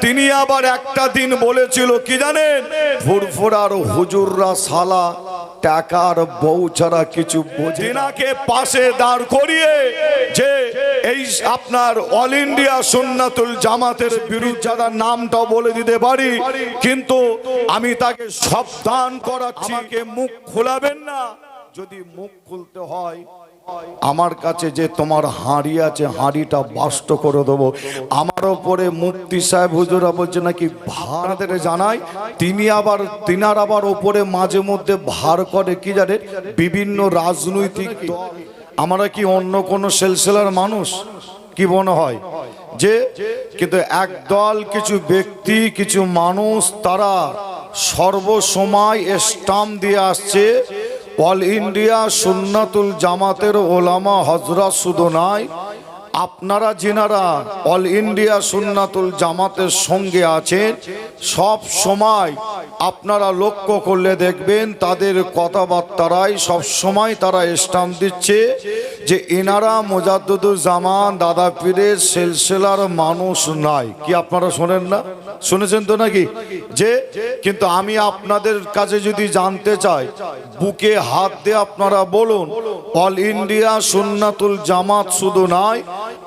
তিনি আবার একটা দিন বলেছিল কি জানেন? ফুরফুরার হুজুররা সালা টাকার বউ ছাড়া কিছু বোঝেনাকে পাশে দাঁড় করিয়ে যে এই আপনার অল ইন্ডিয়া সুন্নাতুল জামাতের বিরুদ্ধে যারা নামটাও বলে দিতে পারি কিন্তু আমি তাকে সাবধান করাচ্ছি। মুখ খোলাবেন না। যদি মুখ খুলতে হয় আমার কাছে যে তোমার হাঁড়ি আছে, হাঁড়িটা বাষ্ট করে দেবো। আমার ওপরে মুক্তি সাহেব হুজুরা বলছে, নাকি ভাড়াদের জানাই, তিনি আবার, তিনার আবার ওপরে মাঝে মধ্যে ভার করে, কি জানে? বিভিন্ন রাজনৈতিক দল। আমরা কি অন্য কোনো সেলসেলার মানুষ? কি মনে হয়? যে, কিন্তু একদল কিছু ব্যক্তি, কিছু মানুষ, তারা সর্বসময় স্টাম্প দিয়ে আসছে অল ইন্ডিয়া সুন্নাতুল জামাতের ওলামা হজরত শুধু নয় আপনারা যেনারা অল ইন্ডিয়া সুন্নাতুল জামাতের সঙ্গে আছেন, সব সময় আপনারা লক্ষ্য করলে দেখবেন তাদের কথাবার্তারাই সব সময় তারা স্টাম্প দিচ্ছে যে এনারা মোজাদ্দুর জামান দাদা পীরের সেলসেলার মানুষ নাই। কি আপনারা শোনেন না? শুনেছেন তো নাকি? যে, কিন্তু আমি আপনাদের কাছে যদি জানতে চাই, বুকে হাত দিয়ে আপনারা বলুন, অল ইন্ডিয়া সুন্নাতুল জামাত শুধু নয়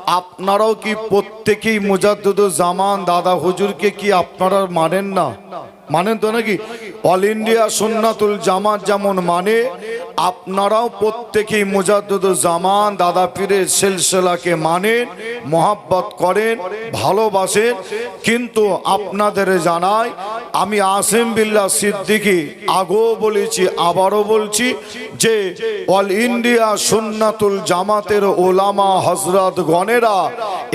আপনারাও কি প্রত্যেকেই মুজাদ্দুদ জামান দাদা হুজুরকে কি আপনারা মানেন না? মানেন তো নাকি? অল ইন্ডিয়া সুন্নাতুল জামাত যেমন মানে আপনারাও প্রত্যেকেই মুজাদ্দুদুর জামান, দাদা পীরের সিলসিলাকে মানেন, মোহাব্বত করেন, ভালোবাসেন। কিন্তু আপনাদের জানাই, আমি আসেম বিল্লা সিদ্দিকি, আগেও বলেছি, আবারও বলছি যে অল ইন্ডিয়া সুন্নাতুল জামাতের ওলামা হজরত গণেরা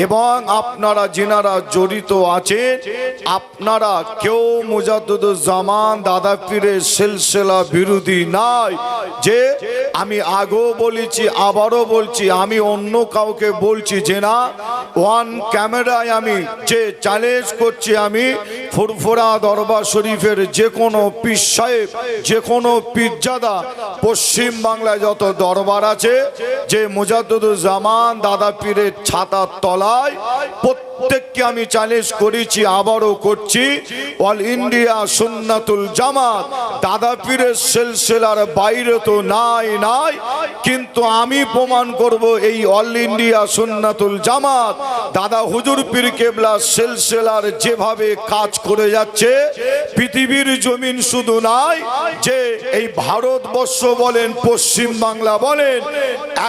এবং আপনারা যিনারা জড়িত আছেন, আপনারা কেউ মুজাদ্দুদুর জামান দাদা পীরের সিলসিলা বিরোধী নাই। যে আমি আগেও বলেছি, আবারও বলছি, আমি অন্য কাউকে বলছি যে না ওয়ান ক্যামেরায় আমি যে চ্যালেঞ্জ করছি আমি ফুরফুরা দরবার শরীফের যে কোনো পীর সাহেব যে কোনো পীরজাদা, পশ্চিম বাংলায় যত দরবার আছে, যে মুজাদ্দুর জামান দাদা পীরের ছাতার তলায় প্রত্যেককে আমি চ্যালেঞ্জ করেছি, আবারও করছি। অল ইন্ডিয়া সুন্নাতুল জামাত, দাদা পীরের সেলসেলার বাইরে তো নাই নাই। কিন্তু আমি প্রমাণ করব এই অল ইন্ডিয়া সুন্নাতুল জামাত, দাদা হুজুর পীর কেবলা সেলসেলার যেভাবে কাজ করে যাচ্ছে। পৃথিবীর জমিন শুধু নাই যে এই ভারতবর্ষ বলেন পশ্চিম বাংলা বলেন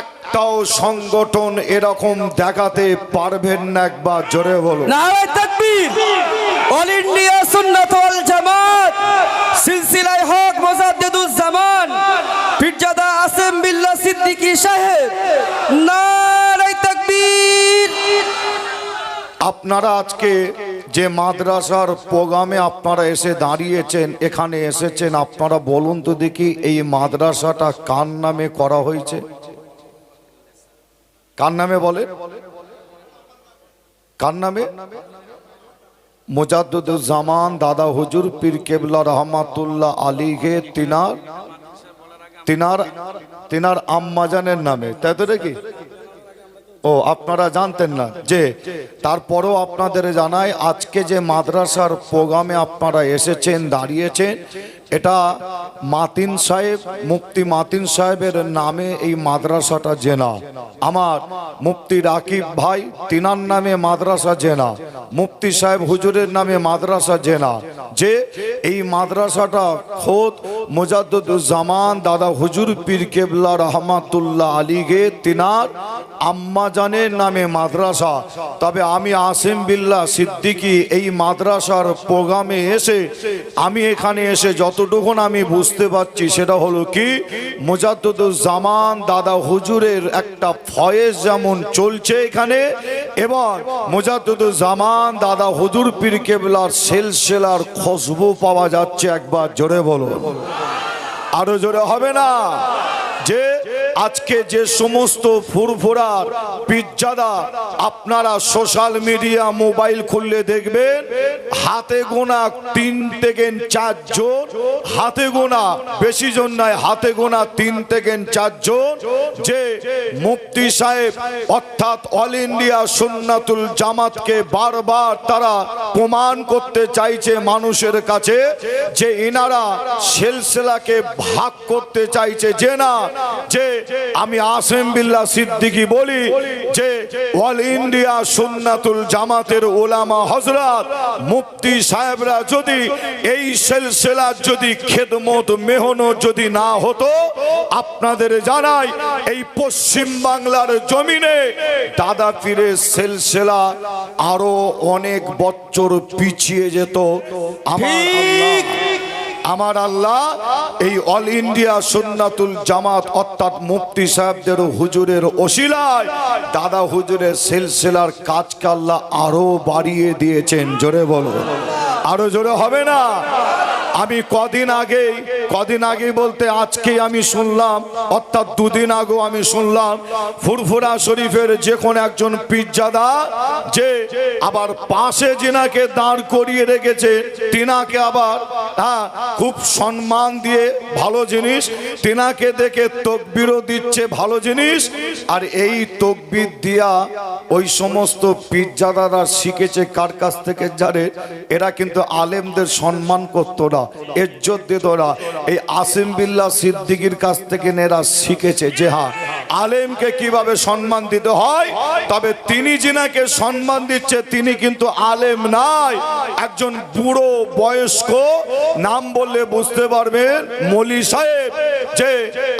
একটাও সংগঠন এরকম দেখাতে পারবেন না একবার জোরে বলো অল ইন্ডিয়া সুন্নাত ওয়াল জামাত সিলসিলায় হক মোজাদ্দেদুজ জামান পীরজাদা আসেম বিল্লাহ সিদ্দিকী সাহেব নারায় তাকবীর। আপনারা আজকে যে মাদ্রাসার প্রোগ্রামে আপনারা এসে দাঁড়িয়েছেন, এখানে এসেছেন, আপনারা বলুন তো দেখি এই মাদ্রাসাটা কার নামে করা হয়েছে? কার নামে বলে? কার নামে? মোজাদ্দুর জামান দাদা হুজুর পীর কেবলা রহমাতুল্লাহ আলীকে তিনার তিনার তিনার আম্মাজানের নামে। তাই তো নাকি ও, আপনারা জানতেন না যে তারপরও আপনাদের জানাই, আজকে যে মাদ্রাসার প্রোগ্রামে আপনারা এসেছেন, দাঁড়িয়েছেন এটা মাতিন সাহেব, মুফতি মাতিন সাহেবের নামে এই মাদ্রাসাটা জেনা। আমার মুফতি রাকিব ভাই, তিনার নামে মাদ্রাসা জেনা। মুফতি সাহেব হুজুরের নামে মাদ্রাসা জেনা। যে এই মাদ্রাসাটা খোদ জামান দাদা হুজুর পীর কেবলা রহমাতুল্লাহ আলীগে তিনার আম্মাজানের নামে মাদ্রাসা। তবে আমি আসিম বিল্লা সিদ্দিকি এই মাদ্রাসার প্রোগ্রামে এসে আমি এখানে এসে যতটুকুন আমি বুঝতে পারছি সেটা হলো কি জামান দাদা হুজুরের একটা ফয়েজ যেমন চলছে এখানে, এবং জামান দাদা হুজুর পীর কেবলার সেলসেলার খুশবু পাওয়া যাচ্ছে একবার জোরে বলো আরও জোরে হবে না? যে আজকে যে সমস্ত ফুরফুরা পিজ্জাদা আপনারা সোশ্যাল মিডিয়া, মোবাইল খুললে দেখবেন, হাতে গোনা তিন থেকে চারজন হাতে গোনা বেশি জন নয়, হাতে গোনা তিন থেকে চারজন যে মুফতি সাহেব, অর্থাৎ অল ইন্ডিয়া সুন্নাতুল জামাতকে বারবার তারা প্রমাণ করতে চাইছে মানুষের কাছে, যে ইনারা সেলসেলাকে ভাগ করতে চাইছে, যে না, যে আমি আসেম বিল্লাহ সিদ্দিকি বলি যে অল ইন্ডিয়া সুন্নাতুল জামাতের ওলামা হজরত মুফতি সাহেবরা যদি এই সেলসেলার যদি খেদমত মেহনত যদি না হতো আপনাদের জানাই এই পশ্চিম বাংলার জমিনে দাদা পীরের সেলসেলা আরও অনেক বছর পিছিয়ে যেত। আমার আমার আল্লাহ এই অল ইন্ডিয়া সুন্নাতুল জামাত অর্থাৎ মুফতি সাহেবদের হুজুরের ওসিলায় দাদা হুজুরের সিলসিলার কাজ কাল্লা আরও বাড়িয়ে দিয়েছেন। জোরে বলো আরও জোরে হবে না? আমি কদিন আগে কদিন আগে বলতে আজকে আমি শুনলাম, অর্থাৎ দুদিন আগেও আমি শুনলাম, ফুরফুরা শরীফের যে কোনো একজন পিজ্জাদা যে আবার পাশে জিনাকে দাঁড় করিয়ে রেখেছে, তিনাকে আবার হ্যাঁ খুব সম্মান দিয়ে ভালো জিনিস, তিনাকে দেখে তকবিরও দিচ্ছে ভালো জিনিস, আর এই তকবির দিয়া ওই সমস্ত পিজ্জাদারা শিখেছে কার কাছ থেকে যারে এরা কিন্তু আলেমদের সম্মান করতো না। না এই আসিম বিল্লাহ সিদ্দিকির কাছ থেকে এরা শিখেছে যে আলেমকে কীভাবে সম্মান দিতে হয়, তবে তিনি সম্মান দিচ্ছে, তিনি কিন্তু আলেম নাই। একজন বুড়ো বয়স্ক, নাম বললে বুঝতে পারবেন, মলি সাহেব। যে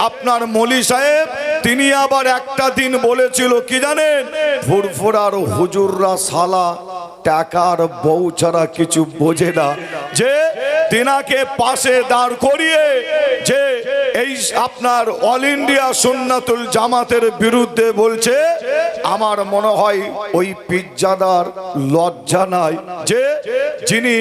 আপনার মলি সাহেব, তিনি আবার একটা দিন বলেছিল, কি জানেন? ফুরফুরার হুজুররা সালা টাকার বউ ছাড়া কিছু বোঝে না। যে তিনাকে পাশে দাঁড় করিয়ে যে এই আপনার অল ইন্ডিয়া সুন্নাতুল জামাতের বিরুদ্ধে বলছে, আমার মনে হয় ওই পিজ্জাদার লজ্জা নাই যে যিনি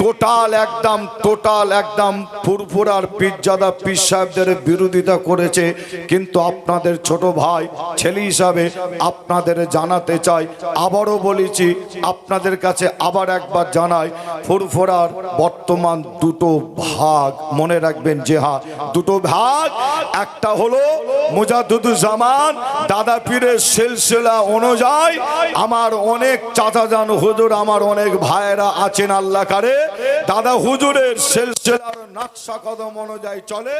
টোটাল একদম টোটাল একদম ফুরফুরার পিজ্জাদা পীর সাহেবদের বিরোধিতা করেছে। কিন্তু আপনাদের ছোট ভাই, ছেলে হিসাবে আপনাদের জানাতে চাই, আবারও বলেছি, আপনাদের কাছে আবার একবার জানাই, ফুরফুরার বর্তমান দুটো ভাগ, মনে রাখবেন যে হ্যাঁ দুটো ভাগ, একটা হলো মুজাদুজ্জামান দাদা পীরের সিলসিলা অনুযায়ী আমার অনেক চাচা যান হুজুর, আমার অনেক ভাইয়েরা আছেন আল্লাহ কারে। দাদা হুজুরের সিলসিলার নকশা কদম অনুযায়ী চলে।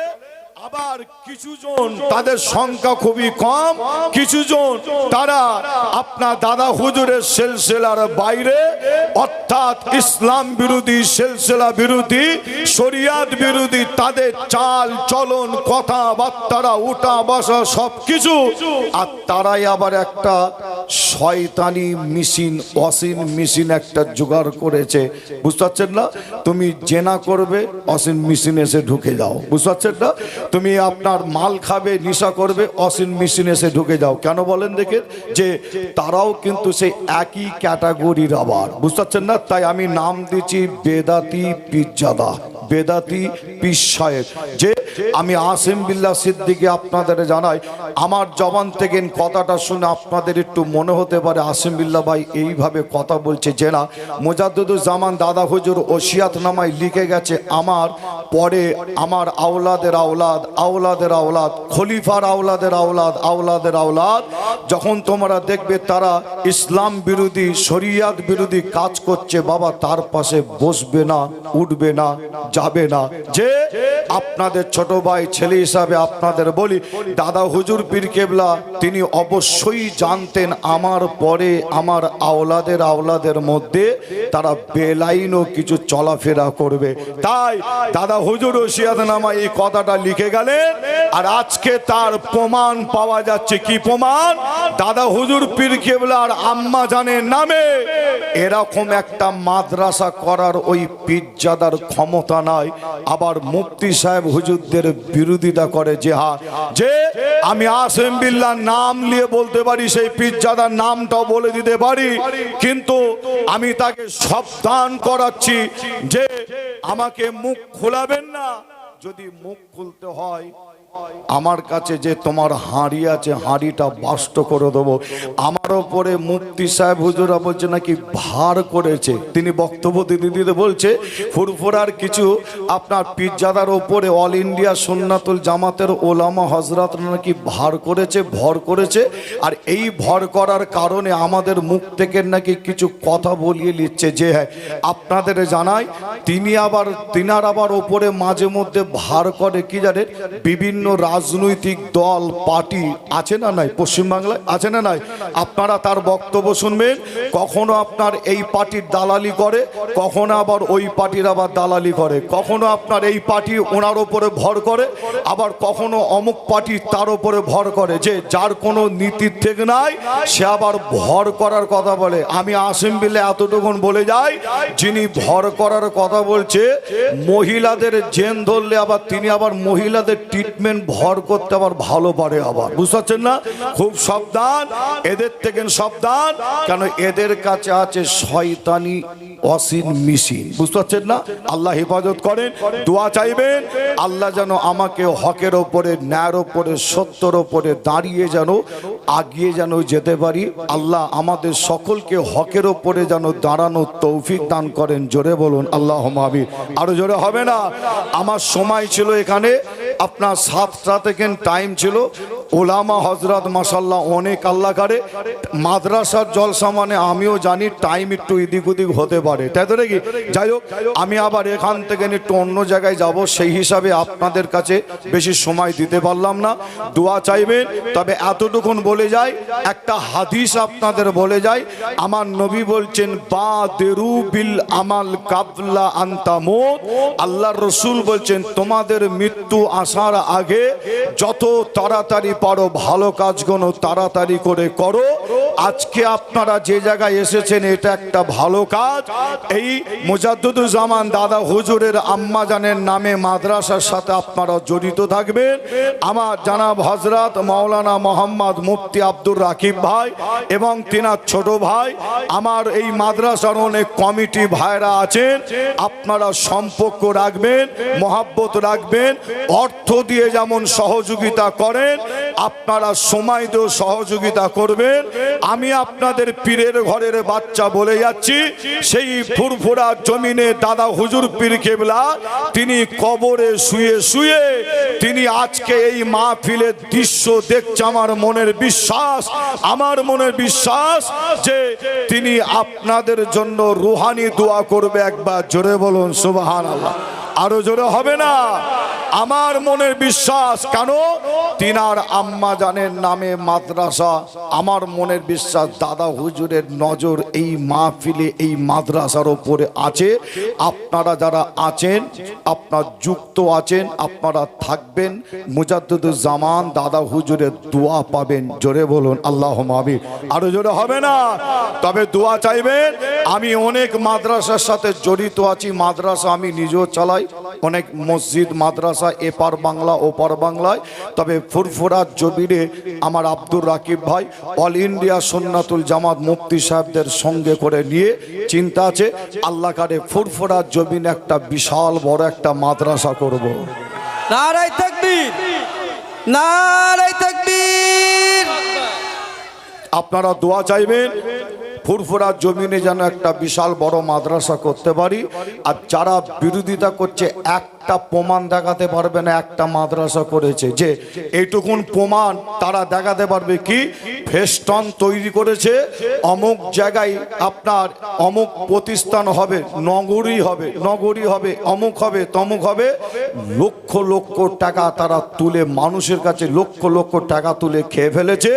আবার কিছু জন তাদের সংখ্যা খুবই কম কিছু জন তারা আপনার দাদা হুজুরের সেলসেলার বাইরে, অর্থাৎ ইসলাম বিরোধী, সেলসেলা বিরোধী, শরিয়াত বিরোধী, তাদের চাল, চলন কথাবার্তারা উঠা বসা সব কিছু আর তারাই আবার একটা শয়তানি মেশিন অসীন মেশিন একটা জোগাড় করেছে। বুঝতে পারছেন না? তুমি জেনা করবে অসীন মেশিন এসে ঢুকে যাও। বুঝতে পারছেন না? তুমি আপনার মাল খাবে, নিশা করবে অসীন মেশিন এসে ঢুকে যাও। কেন বলেন দেখে? যে তারাও কিন্তু সেই একই ক্যাটাগরির আবার। বুঝতে পারছেন না? তাই আমি নাম দিচ্ছি বেদাতি পিজ্জাদা। বেদাতি পিসায়ের যে আমি আসিম বিল্লাহ সিদ্দিকে আপনাদের জানাই, আমার জবান থেকে কথাটা শুনে আপনাদের একটু মনে হতে পারে, আসিম বিল্লাহ ভাই এইভাবে কথা বলছে যে না জামান দাদা হুজুর ওসিয়াত নামায় লিখে গেছে, আমার পরে আমার আওলাদের আওলাদ আওলাদের আওলাদ, খলিফার আওলাদের আওলাদ আওলাদের আওলাদ, যখন তোমরা দেখবে তারা ইসলাম বিরোধী, শরিয়াত বিরোধী কাজ করছে, বাবা তার পাশে বসবে না, উঠবে না যাবে না। যে আপনাদের ছোট ভাই, ছেলে হিসাবে আপনাদের বলি, দাদা হুজুর পীর কেবলা, তিনি অবশ্যই জানতেন আমার পরে আমার আওলাদের আওলাদের মধ্যে তারা বেলাইনও কিছু চলাফেরা করবে। তাই দাদা হুজুর ওসিয়াত নামা এই কথাটা লিখে গেলেন, আর আজকে তার প্রমাণ পাওয়া যাচ্ছে। কি প্রমাণ? দাদা হুজুর পীর কেবলার আম্মা জানের নামে এরকম একটা মাদ্রাসা করার ওই পিজ্জাদার ক্ষমতা নাই আবার মুফতি সাহেব হুজুরদের বিরোধিতা করে যে যে আমি আসেম বিল্লার নাম নিয়ে বলতে পারি, সেই পিজ্জাদার নামটাও বলে দিতে পারি, কিন্তু আমি তাকে সাবধান করাচ্ছি যে আমাকে মুখ খোলাবেন না। যদি মুখ খুলতে হয় আমার কাছে যে তোমার হাঁড়ি আছে, হাঁড়িটা বাষ্ট করে দেবো। আমার ওপরে মুফতি সাহেব হুজুরা বলছে নাকি ভার করেছে। তিনি বক্তব্য দিতে দিতে বলছে, ফুরফুরার কিছু আপনার পিজ্জাদার ওপরে অল ইন্ডিয়া সুন্নাতুল জামাতের ওলামা হজরত নাকি ভার করেছে, ভর করেছে। আর এই ভর করার কারণে আমাদের মুখ থেকে নাকি কিছু কথা বলিয়ে নিচ্ছে যে হ্যাঁ আপনাদের জানাই, তিনি আবার, তিনার আবার ওপরে মাঝে মধ্যে ভার করে, কি জানেন? বিভিন্ন রাজনৈতিক দল, পার্টি আছে না নাই? পশ্চিমবাংলায় আছে না নাই? আপনারা তার বক্তব্য শুনবেন। কখনো আপনার এই পার্টির দালালি করে, কখনো আবার ওই পার্টির আবার দালালি করে। কখনো আপনার এই পার্টি ওনার ওপরে ভর করে, আবার কখনো অমুক পার্টি তার ওপরে ভর করে। যে যার কোনো নীতির ঠিক নাই, সে আবার ভর করার কথা বলে। আমি আসেম বিলে এতটুকুন বলে যাই, যিনি ভর করার কথা বলছে, মহিলাদের জেন ধরলে আবার তিনি আবার মহিলাদের ট্রিটমেন্ট ভর করতে আবার ভালো পারে আবার। বুঝতে পারছেন না? খুব সাবধান। এদের থেকে সাবধান। কেন এদের কাছে আছে শয়তানি অসীন মিশিন। বুঝতে পারছেন না? আল্লাহ হেফাজত করেন, দোয়া চাইবেন। আল্লাহ যেন আমাকে হকের ওপরে, ন্যায়ের ওপরে, সত্যর ওপরে দাঁড়িয়ে যেন আগিয়ে যেন যেতে পারি। আল্লাহ আমাদের সকলকে হকের ওপরে যেন দাঁড়ানোর তৌফিক দান করেন। জোরে বলুন আল্লাহ মাবি আরও জোরে হবে না? আমার সময় ছিল এখানে। আপনার সাতটা থেকে টাইম ছিল। ওলামা হজরত মাসাল্লাহ অনেক আল্লাহ করে। মাদ্রাসার জলসা মানে আমিও জানি টাইম একটু এদিক ওদিক হতে পারে। তাই তো নাকি? যাই হোক, আমি আবার এখান থেকে একটু অন্য জায়গায় যাব, সেই হিসাবে আপনাদের কাছে বেশি সময় দিতে পারলাম না। দোয়া চাইবেন, তবে এতটুকুন বলে যাই, একটা হাদিস আপনাদের বলে যাই। আমার নবী বলছেন বা দেরু বিল আমাল কাবলা আন্তামত আল্লাহর রসুল বলছেন, তোমাদের মৃত্যু আসার আগে যত তাড়াতাড়ি পারো, ভালো কাজগুলো তাড়াতাড়ি করে করো। আজকে আপনারা যে জায়গায় এসেছেন, এটা একটা ভালো কাজ। এই মুজাদ্দুজ্জামান দাদা হুজুরের আম্মা জানের নামে মাদ্রাসার সাথে আপনারা জড়িত থাকবেন। আমার জানাব হজরত মাওলানা মোহাম্মদ মুফতি আব্দুর রাকিব ভাই এবং তিনার ছোট ভাই। আমার এই মাদ্রাসার অনেক কমিটি ভাইরা আছেন। আপনারা সম্পর্ক রাখবেন, মহাব্বত রাখবেন, অর্থ দিয়ে যেমন সহযোগিতা করেন আপনারা সময় দিয়েও সহযোগিতা করবেন। আমি আপনাদের পীরের ঘরের বাচ্চা বলে যাচ্ছি। সেই ফুরফুরা জমিনে দাদা হুজুর পীর কেবলা, তিনি কবরে শুয়ে শুয়ে তিনি আজকে এই মাহফিলের দৃশ্য দেখছে আমার মনের বিশ্বাস। আমার মনের বিশ্বাস যে তিনি আপনাদের জন্য রুহানি দোয়া করবে একবার। জোরে বলুন আল্লাহ আরও জোরে হবে না? আমার মনের বিশ্বাস কেন? তিনার আম্মা জানের নামে মাদ্রাসা। আমার মনের বিশ্বাস দাদা হুজুরের নজর এই মাহফিলে, এই মাদ্রাসার ওপরে আছে। আপনারা যারা আছেন, আপনার যুক্ত আছেন, আপনারা থাকবেন। মুজাদ্দুজ্জামান দাদা হুজুরের দোয়া পাবেন। জোরে বলুন আল্লাহ মাবি আরও জোরে হবে না? তবে দোয়া চাইবেন, আমি অনেক মাদ্রাসার সাথে জড়িত আছি, মাদ্রাসা আমি নিজেও চালাই। অনেক মসজিদ মাদ্রাসা এপার বাংলা ওপার বাংলায়। তবে ফুরফুরা জবিরে আমার আব্দুর রাকিব ভাই অল ইন্ডিয়া সন্ন্যাতুল জামাত মুফতি সাহেবদের সঙ্গে করে নিয়ে চিন্তা আছে আল্লাহ কারে ফুরফুরা জবিন একটা বিশাল বড় একটা মাদ্রাসা করব। নারাই তাকবীর নারাই তাকবীর। আপনারা দোয়া চাইবেন? ফুরফুরা জমিনে যেন একটা বিশাল বড় মাদ্রাসা করতে পারি। আর যারা বিরোধিতা করছে, একটা প্রমাণ দেখাতে পারবে না, একটা মাদ্রাসা করেছে। যে এইটুকুন প্রমাণ তারা দেখাতে পারবে কি? ফেস্টন তৈরি করেছে, অমুক জায়গায় আপনার অমুক প্রতিষ্ঠান হবে, নগরী হবে নগরী হবে, অমুক হবে, তমুক হবে। লক্ষ লক্ষ টাকা তারা তুলে, মানুষের কাছে লক্ষ লক্ষ টাকা তুলে খেয়ে ফেলেছে।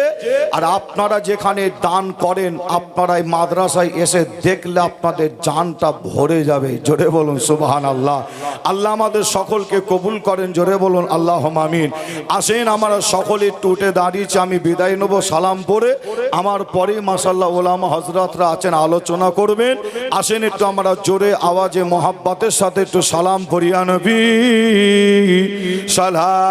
আর আপনারা যেখানে দান করেন, আপনারা এই মাদ্রাসায় এসে দেখলে আপনাদের জানটা ভরে যাবে। জোরে বলুন সুবাহান আল্লাহ আল্লাহ আমাদের সকলকে কবুল করেন, জোরে বলুন আল্লাহ মামিন আসেন, আমরা সকলে উঠে দাঁড়িয়েছি, আমি বিদায় নেব, সালাম পরে আমার পরে মাসাল্লাহ ওলামা হজরতরা আছেন, আলোচনা করবেন। আসেন, একটু আমরা জোরে আওয়াজে, মোহাব্বতের সাথে একটু সালাম পরিয়া নবী। সালাম।